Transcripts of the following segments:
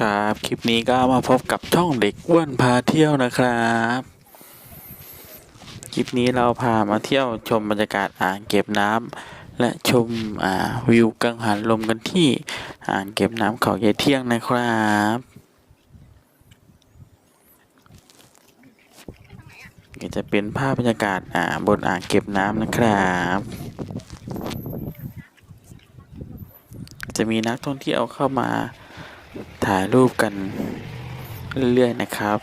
ครับ คลิปนี้ก็มาพบกับช่องเด็กอ้วนพาเที่ยวนะครับ คลิปนี้เราพามาเที่ยวชมบรรยากาศอ่างเก็บน้ำและชมอ่าวิวกังหันลมกันที่อ่างเก็บน้ำเขายายเที่ยงนะครับก็จะเป็นภาพบรรยากาศอ่าบนอ่างเก็บน้ำนะครับ จะมีนักท่องเที่ยวเข้ามาถ่ายรูปกันเรื่อยๆนะครับ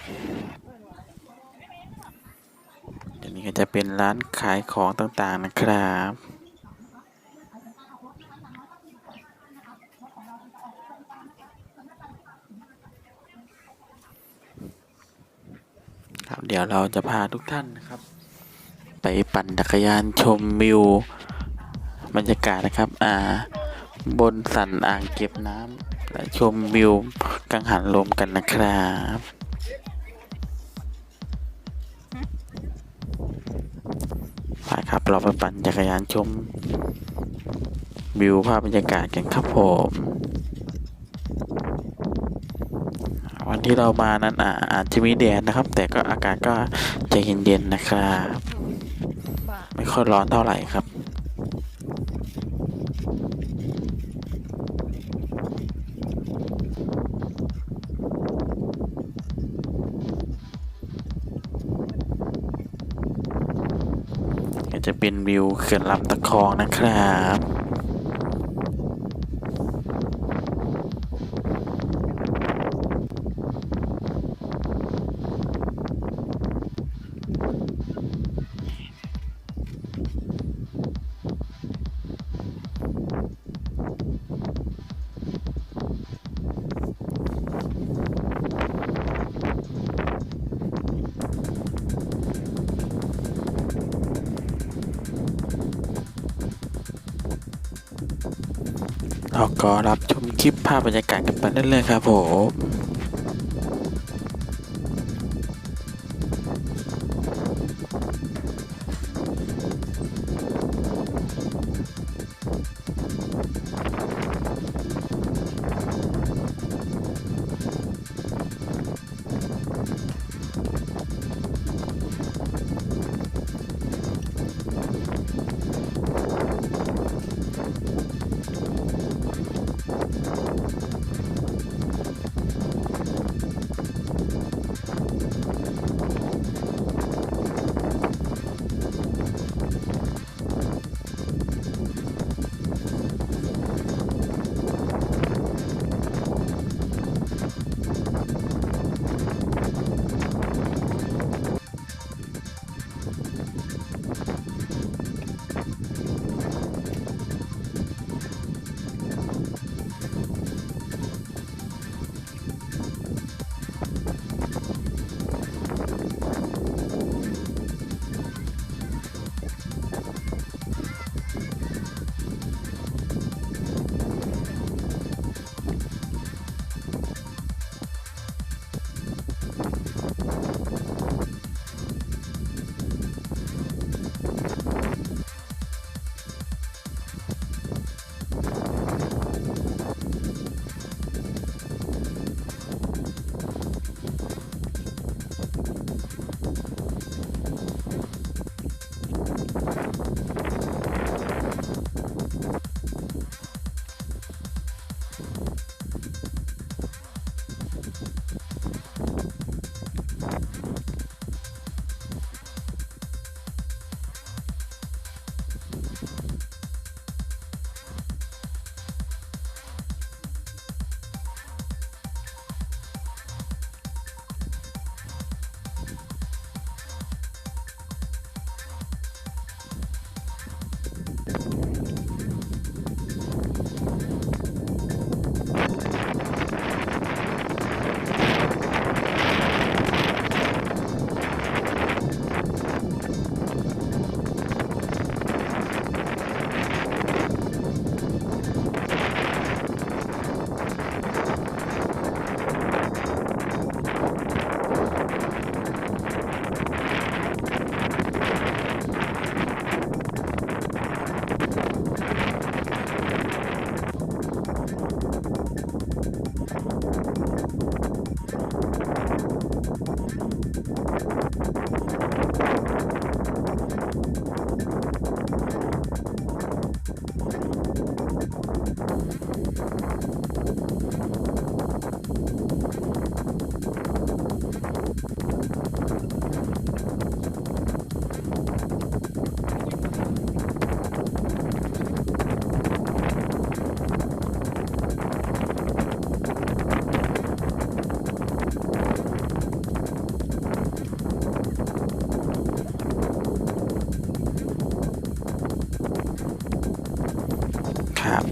อั นี้ก็จะเป็นร้านขายของต่างๆนะครับ ครับเดี๋ยวเราจะพาทุกท่านนะครับ ไปปั่นจักรยานชมวิวบรรยากาศนะครับ อ่า บนสันอ่างเก็บน้ำและชมวิวกังหันลมกันนะครับ ครับ เราไปปั่นจักรยานชมวิวภาพบรรยากาศกันครับผม วันที่เรามานั้นอาอาจจะมีแดดนะครับ แต่ก็อากาศก็จะเย็นๆนะครับ ไม่ค่อยร้อนเท่าไหร่ครับ เป็นวิวเขื่อนลำตะคองนะครับ เราก็รับชมคลิปภาพบรรยากาศกันไปเรื่อยๆครับผม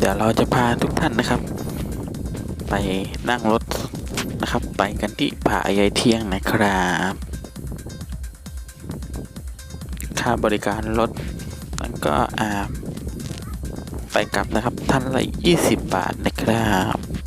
ี๋ยวเราจะพาทุกท่านนะครับ ไปนั่งรถนะครับ ไปกันที่ผายายเที่ยงนะครับ ค่าบริการรถนั้นก็อ่าไปกลับนะครับท่านละ 20 บาทนะครับ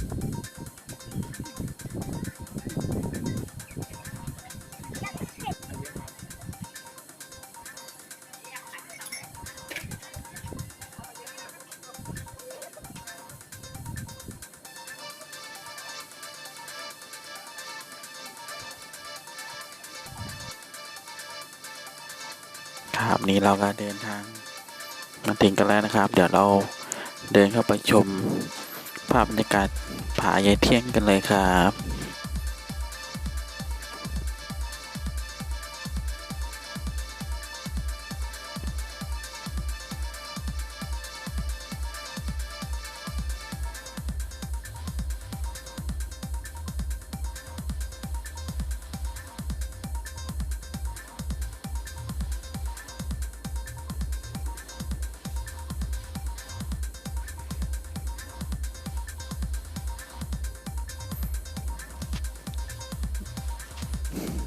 ครับนี้เราก็เดินทางมาถึงกันแล้วนะครับ เดี๋ยวเราเดินเข้าไปชมภาพบรรยากาศผาใหญ่เที่ยงกันเลยครับ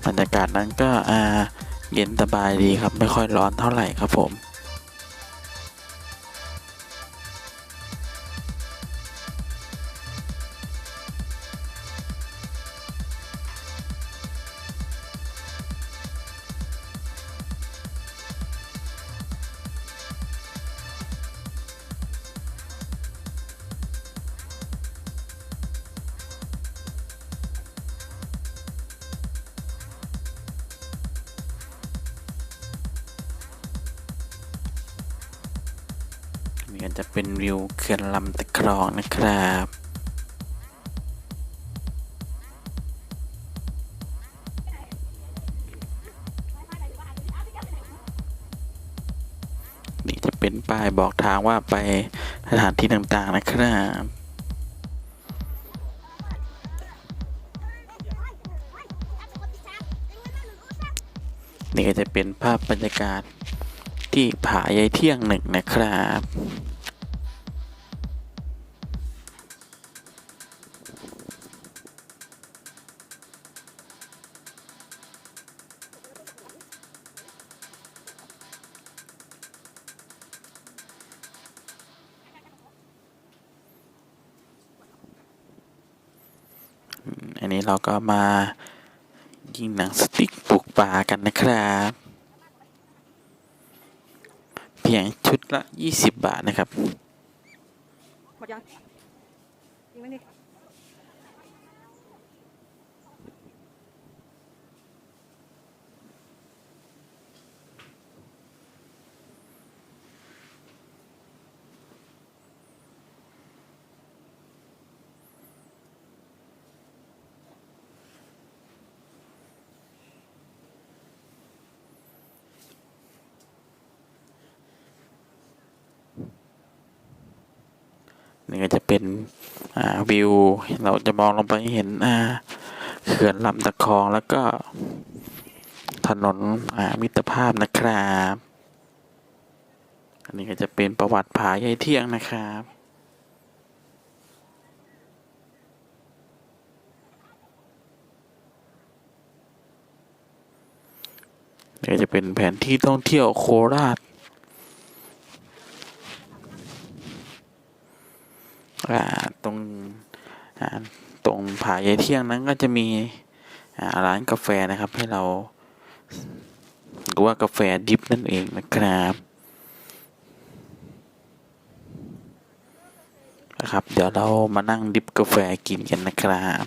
บรรยากาศนั้นก็เย็นสบายดีครับ ไม่ค่อยร้อนเท่าไหร่ครับผม ก็จะเป็นวิวเขื่อนลำตะครองนะครับนี่จะเป็นป้ายบอกทางว่าไปสถานที่ต่างๆนะครับนี่ก็จะเป็นภาพบรรยากาศที่ผายายเที่ยงหนึ่งนะครับ อันนี้เราก็มายิงหนังสติ๊กปลูกป่ากันนะครับ เพียงชุดละ 20 บาทนะครับหมดยังยิงไหมนี่ นี่ก็จะเป็นอ่าวิว เราจะมองลงไปเห็นอ่าเขื่อนลำตะคองแล้วก็ถนนอ่ามิตรภาพนะครับ อันนี้ก็จะเป็นประวัติผายายเที่ยงนะครับนี่ก็จะเป็นแผนที่ท่องเที่ยวโคราช อ่า ตรงตรงผายายเที่ยงนั้นก็จะมีร้านกาแฟนะครับ ให้เราหรือว่ากาแฟดิบนั่นเองนะครับนะครับ เดี๋ยวเรามานั่งดิบกาแฟกินกันนะครับ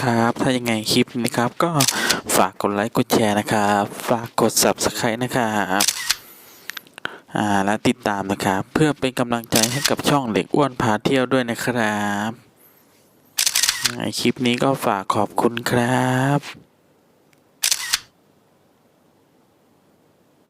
ครับ ถ้ายังไงคลิปนี้ครับ ก็ฝากกดไลค์กดแชร์นะครับ ฝากกด subscribe นะครับอ่าและติดตามนะครับ เพื่อเป็นกำลังใจให้กับช่องเด็กอ้วนพาเที่ยวด้วยนะครับคลิปนี้ก็ฝากขอบคุณครับ